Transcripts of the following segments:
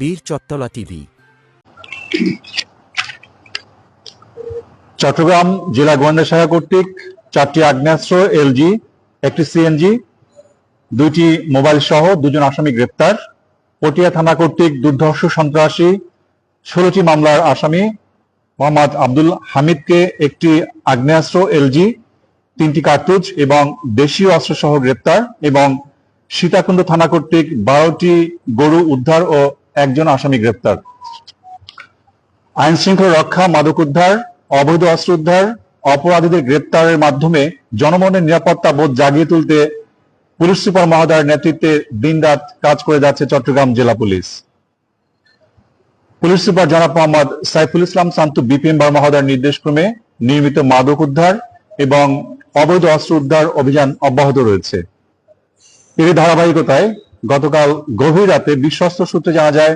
বীর চত্তলা টিভি। চট্টগ্রাম জেলা গোয়েন্দা শাখা কর্তৃক চারটি আগ্নেয়াস্ত্র, এলজি, একটি সিএনজি, দুইটি মোবাইল সহ দুজন আসামি গ্রেপ্তার। পটিয়া থানা কর্তৃক দুর্ধর্ষ সন্ত্রাসী, ষোলোটি মামলার আসামি মোহাম্মদ আব্দুল হামিদকে একটি আগ্নেয়াস্ত্র, এলজি, তিনটি কার্তুজ এবং দেশীয় অস্ত্র সহ গ্রেপ্তার এবং সীতাকুণ্ড থানা কর্তৃক বারোটি গরু উদ্ধার ও একজন আসামি গ্রেপ্তার। আইন শৃঙ্খলা রক্ষা, মাদক উদ্ধার, অবৈধ অস্ত্র উদ্ধার, অপরাধীদের গ্রেপ্তারের মাধ্যমে জনমনের নিরাপত্তা বোধ জাগিয়ে তুলতে পুলিশ সুপার মহোদয়ের নেতৃত্বে দিনরাত কাজ করে যাচ্ছে চট্টগ্রাম জেলা পুলিশ। পুলিশ সুপার জনাব মোহাম্মদ সাইফুল ইসলাম শান্তু বিপিএম মহোদয়ের নির্দেশক্রমে নির্মিত মাদক উদ্ধার এবং অবৈধ অস্ত্র উদ্ধার অভিযান অব্যাহত রয়েছে। এর ধারাবাহিকতায় গতকাল গভীর রাতে বিশ্বস্ত সূত্রে জানা যায়,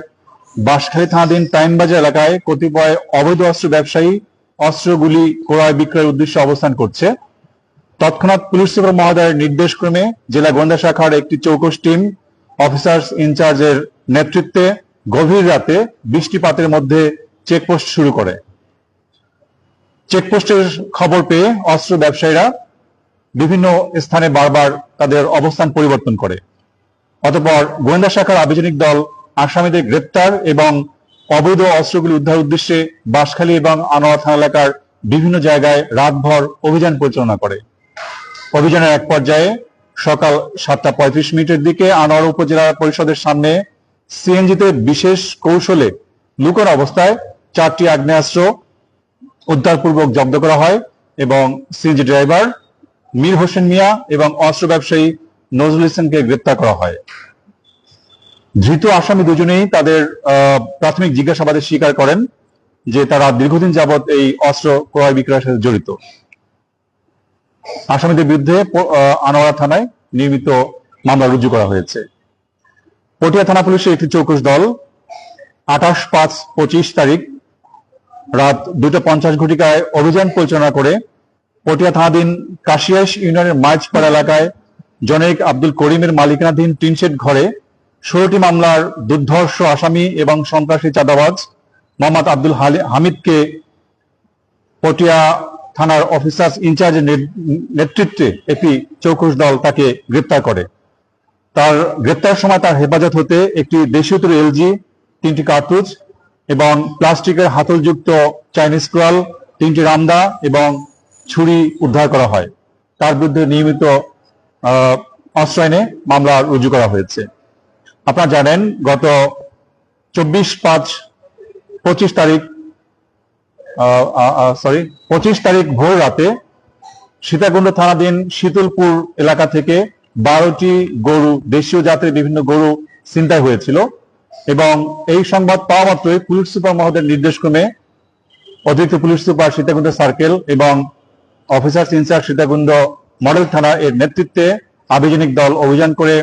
বাঁশখালী থানাধীন টাইমবাজার এলাকায় কতিপয় অবৈধ অস্ত্র ব্যবসায়ী অস্ত্রগুলি ক্রয় বিক্রয়ের উদ্দেশ্যে অবস্থান করছে। তৎক্ষণাৎ পুলিশ সুপার মহোদয়ের নির্দেশক্রমে জেলা গোয়েন্দা শাখার একটি চৌকস টিম অফিসার্স ইনচার্জের নেতৃত্বে গভীর রাতে বৃষ্টিপাতের মধ্যে চেকপোস্ট শুরু করে। চেকপোস্টের খবর পেয়ে অস্ত্র ব্যবসায়ীরা বিভিন্ন স্থানে বারবার তাদের অবস্থান পরিবর্তন করে। অতঃপর গোয়েন্দা শাখার আবেদনিক দল আসামিদের গ্রেপ্তার এবং অবৈধ অস্ত্রগুলি উদ্ধার উদ্দেশ্যে বাঁশখালী এবং আনোয়ার থানা এলাকার বিভিন্ন জায়গায় রাতভর অভিযান পরিচালনা করে। অভিযানের এক পর্যায়ে সকাল সাতটা পঁয়ত্রিশ মিনিটের দিকে আনোয়ার উপজেলা পরিষদের সামনে সিএনজিতে বিশেষ কৌশলে লুকোর অবস্থায় চারটি আগ্নেয়াস্ত্র উদ্ধারপূর্বক জব্দ করা হয় এবং সিএনজি ড্রাইভার মীর হোসেন মিয়া এবং অস্ত্র ব্যবসায়ী নজরুল ইসলামকে গ্রেপ্তার করা হয়। ধৃত আসামি দুজনেই তাদের প্রাথমিক জিজ্ঞাসাবাদে স্বীকার করেন যে তারা দীর্ঘদিন যাবৎ এই অস্ত্র ক্রয় বিক্রয়ের সাথে জড়িত। আসামিদের বিরুদ্ধে আনোয়ারা থানায় নিয়মিত মামলা রুজু করা হয়েছে। পটিয়া থানা পুলিশের একটি চৌকস দল আঠাশ পাঁচ পঁচিশ তারিখ রাত দুটো পঞ্চাশ ঘটিকায় অভিযান পরিচালনা করে পটিয়া থানাধীন কাশিয়াস ইউনিয়নের মাইজপাড়া এলাকায় জনেক আব্দুল করিমের মালিকানাধীন টিনশেড ঘরে ষোলোটি মামলার দুর্ধর্ষ আসামি এবং সন্ত্রাসী চাঁদাবাজ মোহাম্মদ আব্দুল হামিদকে পটিয়া থানার অফিসার্স ইনচার্জের নেতৃত্বে একটি চৌকস দল তাকে গ্রেপ্তার করে। তার গ্রেপ্তার সময় তার হেফাজত হতে একটি দেশীয়তর এলজি, তিনটি কার্তুজ এবং প্লাস্টিকের হাতলযুক্ত চাইনিজ ক্রাল, তিনটি রামদা এবং ছুরি উদ্ধার করা হয়। তার বিরুদ্ধে নিয়মিত অস্ত্র মামলা রুজু করা হয়েছে। আপনারা জানেন, গত চব্বিশ পাঁচ, পঁচিশ তারিখ সরি পঁচিশ তারিখ ভোর রাতে সীতাকুণ্ড থানাধীন শীতলপুর এলাকা থেকে বারোটি গরু, দেশীয় জাতের বিভিন্ন গরু ছিনতাই হয়েছিল এবং এই সংবাদ পাওয়া মাত্রই পুলিশ সুপার মহোদয়ের নির্দেশক্রমে অতিরিক্ত পুলিশ সুপার সীতাকুণ্ড সার্কেল এবং অফিসার ইনচার্জ সীতাকুণ্ড মডেল থানা এর নেতৃত্বে আবেদনিক দল অভিযান করে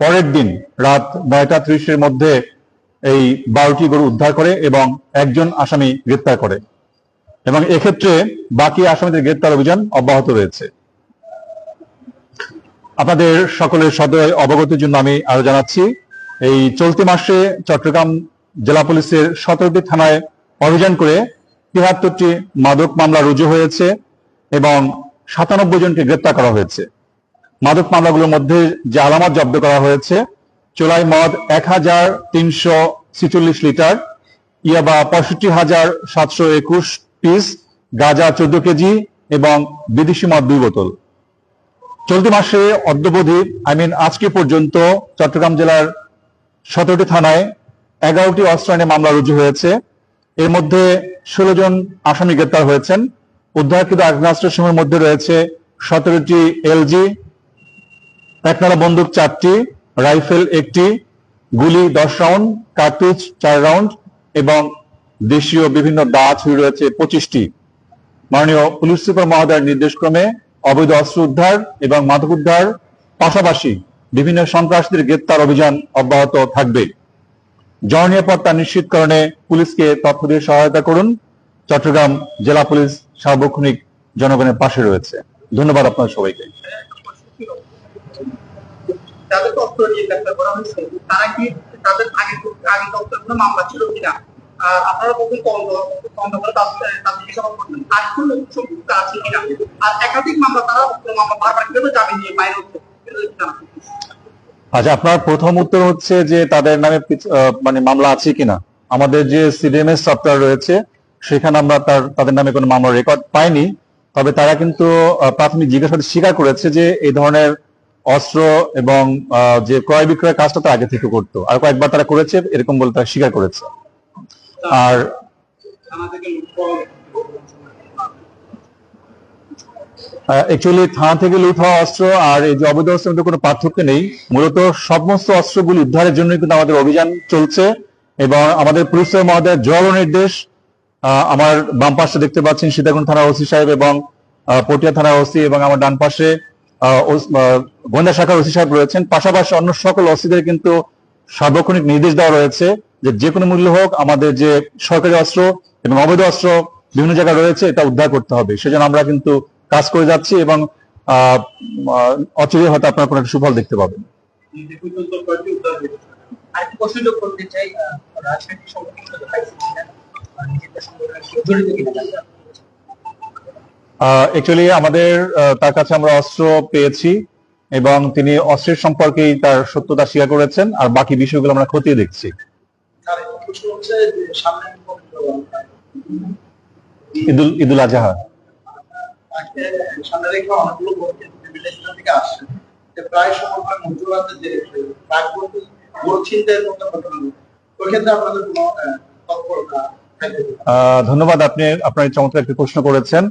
পরের দিন রাত নয়টা ত্রিশের মধ্যে এই বারোটি গরু উদ্ধার করে এবং একজন আসামি গ্রেপ্তার করে। এবং এক্ষেত্রে বাকি আসামিদের গ্রেপ্তার অভিযান অব্যাহত রয়েছে। আপনাদের সকলের সদয় অবগতির জন্য আমি আরও জানাচ্ছি, এই চলতি মাসে চট্টগ্রাম জেলা পুলিশের সতেরোটি থানায় অভিযান করে তিহাত্তরটি মাদক মামলা রুজু হয়েছে এবং সাতানব্বই জনকে গ্রেপ্তার করা হয়েছে। মাদক মামলাগুলোর মধ্যে যে আলামত জব্দ করা হয়েছে, চোলাই মদ এক হাজার তিনশো ছিচল্লিশ লিটার, ইয়াবা পঁয়ষট্টি হাজার সাতশো একুশ পিস গাঁজা চোদ্দ কেজি এবং বিদেশি মদ দুই বোতল। চলতি মাসে অদ্যবধি আই মিন আজকে পর্যন্ত চট্টগ্রাম জেলার সতেরোটি থানায় এগারোটি অস্ত্র আইনে মামলা রুজু হয়েছে। এর মধ্যে ষোলো জন আসামি গ্রেপ্তার হয়েছেন। উদ্ধারকৃত আগ্নেয়াস্ত্রের সময়ের মধ্যে রয়েছে সতেরোটি এলজি একনারা বন্দুক চারটি, রাইফেল একটি, গুলি দশ রাউন্ড, কার্তুজ চার রাউন্ড এবং দেশীয় বিভিন্ন দা ছুরি রয়েছে পঁচিশটি। মাননীয় পুলিশ সুপার মহোদয়ের নির্দেশক্রমে অবৈধ অস্ত্র উদ্ধার এবং মাদক উদ্ধার পাশাপাশি বিভিন্ন সন্ত্রাসীদের গ্রেপ্তার অভিযান অব্যাহত থাকবে। জননিরাপত্তা নিশ্চিতকরণে পুলিশকে তথ্য দিয়ে সহায়তা করুন। চট্টগ্রাম জেলা পুলিশ সার্বক্ষণিক জনগণের পাশে রয়েছে। ধন্যবাদ আপনার সবাইকে। আচ্ছা আপনার প্রথম উত্তর হচ্ছে যে তাদের নামে মানে মামলা আছে কিনা? আমাদের যে সিডিএমএস সফটওয়্যার রয়েছে সেখানে আমরা তার, তাদের নামে কোনো মামলার রেকর্ড পাইনি। তবে তারা কিন্তু প্রাথমিক জিজ্ঞাসাবাদে স্বীকার করেছে যে এই ধরনের অস্ত্র এবং যে ক্রয় বিক্রয় কাজটা তারা আগে থেকে করতো। আর কয়েকবার তারা করেছে, এরকম বলে তারা স্বীকার করেছে। আর অ্যাকচুয়ালি থানা থেকে লুট হওয়া অস্ত্র আর এই যে অবৈধ অস্ত্রের মধ্যে কোনো পার্থক্য নেই। মূলত সমস্ত অস্ত্রগুলি উদ্ধারের জন্য কিন্তু আমাদের অভিযান চলছে এবং আমাদের পুলিশ মহোদয়ের জল নির্দেশ আমার বাম পাশে দেখতে পাচ্ছেন সীতাকুণ্ড থানার ওসি সাহেব এবং পটিয়া থানার ওসি এবং আমার ডান পাশে গোয়েন্দা শাখার ওসি সাহেব রয়েছেন। পাশাপাশি অন্য সকল ওসিদের কিন্তু সার্বক্ষণিক নির্দেশ দেওয়া রয়েছে যে যে কোনো মূল্য হোক আমাদের যে সরকারি অস্ত্র এবং অবৈধ অস্ত্র বিভিন্ন জায়গায় রয়েছে এটা উদ্ধার করতে হবে। সেজন্য আমরা কিন্তু কাজ করে যাচ্ছি এবং অচিরে হয়তো আপনার কোনো একটা সুফল দেখতে পাবেন। আরেকটি প্রশ্ন যোগ করতে চাই রাজনৈতিক সংগঠন জড়িত কিনা অ্যাকচুয়ালি আমাদের তার কাছে আমরা অস্ত্র পেয়েছি এবং তিনি অস্ত্রের সম্পর্কেই তার সত্যতা স্বীকার করেছেন আর বাকি বিষয়গুলো আমরা খতিয়ে দেখছি। ঈদুল ঈদুল আজহা। প্রায় সময় মধ্যরাতে যে ছিনতাইয়ের মতো ঘটনা ওই ক্ষেত্রে আপনাদের কোনো তৎপরতা? ধন্যবাদ আপনি, আপনার চমৎকার একটি প্রশ্ন করেছেন।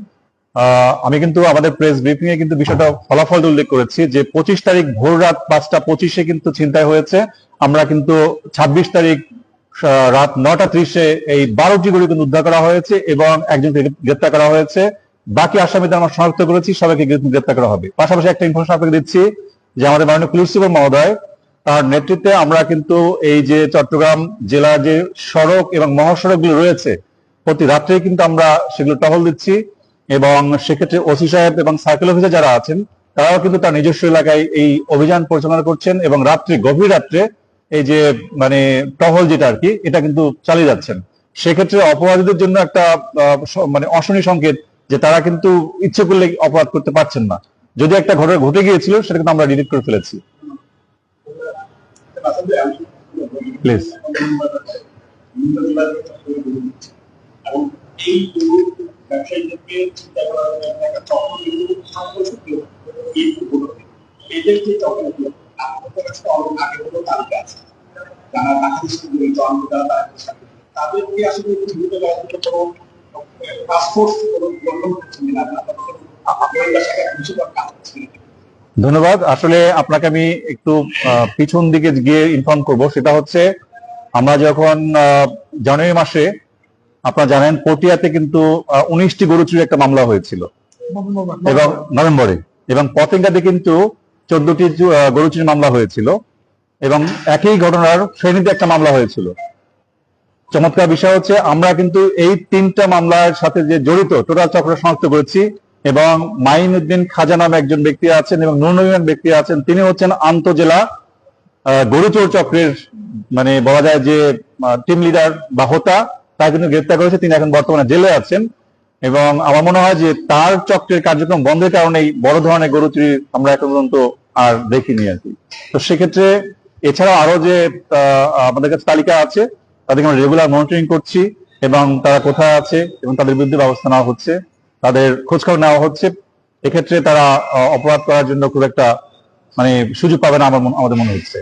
আমি কিন্তু আমাদের প্রেস ব্রিফিং এ কিন্তু বিষয়টা ফলাফল উল্লেখ করেছি যে পঁচিশ তারিখ ভোর রাত পাঁচটা পঁচিশে কিন্তু চিন্তায় হয়েছে। আমরা কিন্তু ছাব্বিশ তারিখ রাত নটা ত্রিশে এই বারোটি গরু কিন্তু উদ্ধার করা হয়েছে এবং একজনকে গ্রেপ্তার করা হয়েছে। বাকি আসামিদের আমরা শনাক্ত করেছি, সবাইকে গ্রেপ্তার গ্রেপ্তার করা হবে। পাশাপাশি একটা ইনফরমেশন আপনাকে দিচ্ছি যে আমাদের মাননীয় পুলিশ সুপার মহোদয় তার নেতৃত্বে আমরা কিন্তু এই যে চট্টগ্রাম জেলার যে সড়ক এবং মহাসড়কগুলো রয়েছে, প্রতি রাত্রে কিন্তু আমরা সেগুলো টহল দিচ্ছি এবং সেক্ষেত্রে ওসি সাহেব এবং সার্কেল অফিসার যারা আছেন, তারাও কিন্তু তার নিজস্ব এলাকায় এই অভিযান পরিচালনা করছেন এবং রাত্রে, গভীর রাত্রে এই যে মানে টহল যেটা আর কি, এটা কিন্তু চালিয়ে যাচ্ছেন। সেক্ষেত্রে অপরাধীদের জন্য একটা মানে অশনি সংকেত যে তারা কিন্তু ইচ্ছে করলে অপরাধ করতে পারছেন না। যদি একটা ঘটনা ঘটে গিয়েছিল, সেটা কিন্তু আমরা ডিলিট করে ফেলেছি। প্লিজ তাদেরকে পাসপোর্ট গ্রহণ শাখার কিছু। ধন্যবাদ। আসলে আপনাকে আমি একটু পিছন দিকে গিয়ে ইনফর্ম করব। সেটা হচ্ছে, আমরা যখন জানুয়ারি মাসে, আপনারা জানেন, পটিয়াতে কিন্তু উনিশটি গরু চুরির একটা মামলা হয়েছিল। এবং নভেম্বরে। এবং পতেঙ্গাতে কিন্তু চোদ্দটি গরু চুরির মামলা হয়েছিল। এবং একই ঘটনার শ্রেণীতে একটা মামলা হয়েছিল। চমৎকার বিষয় হচ্ছে, আমরা কিন্তু এই তিনটা মামলার সাথে যে জড়িত টোটাল চক্র শনাক্ত করেছি। এবং মাইনুদ্দিন খাজা নামে একজন ব্যক্তি আছেন এবং নুরনবীন ব্যক্তি আছেন। তিনি হচ্ছেন আন্তজেলা গরুচোর চক্রের মানে বলা যায় যে টিম লিডার বা হোতা তাকে কিন্তু গ্রেপ্তার করেছে। তিনি এখন বর্তমানে জেলে আছেন এবং আমার মনে হয় যে তার চক্রের কার্যক্রম বন্ধের কারণে এই বড় ধরনের গরু চুরি আমরা এখন পর্যন্ত আর দেখিনি আর কি। তো সেক্ষেত্রে এছাড়াও আরও যে আমাদের কাছে তালিকা আছে, তাদেরকে আমরা রেগুলার মনিটরিং করছি এবং তারা কোথায় আছে এবং তাদের বিরুদ্ধে ব্যবস্থা নেওয়া হচ্ছে। তাদের খোঁজখবর নেওয়া হচ্ছে এক্ষেত্রে তারা অপরাধ করার জন্য খুব একটা মানে সুযোগ পাবে না আমার আমাদের মনে হচ্ছে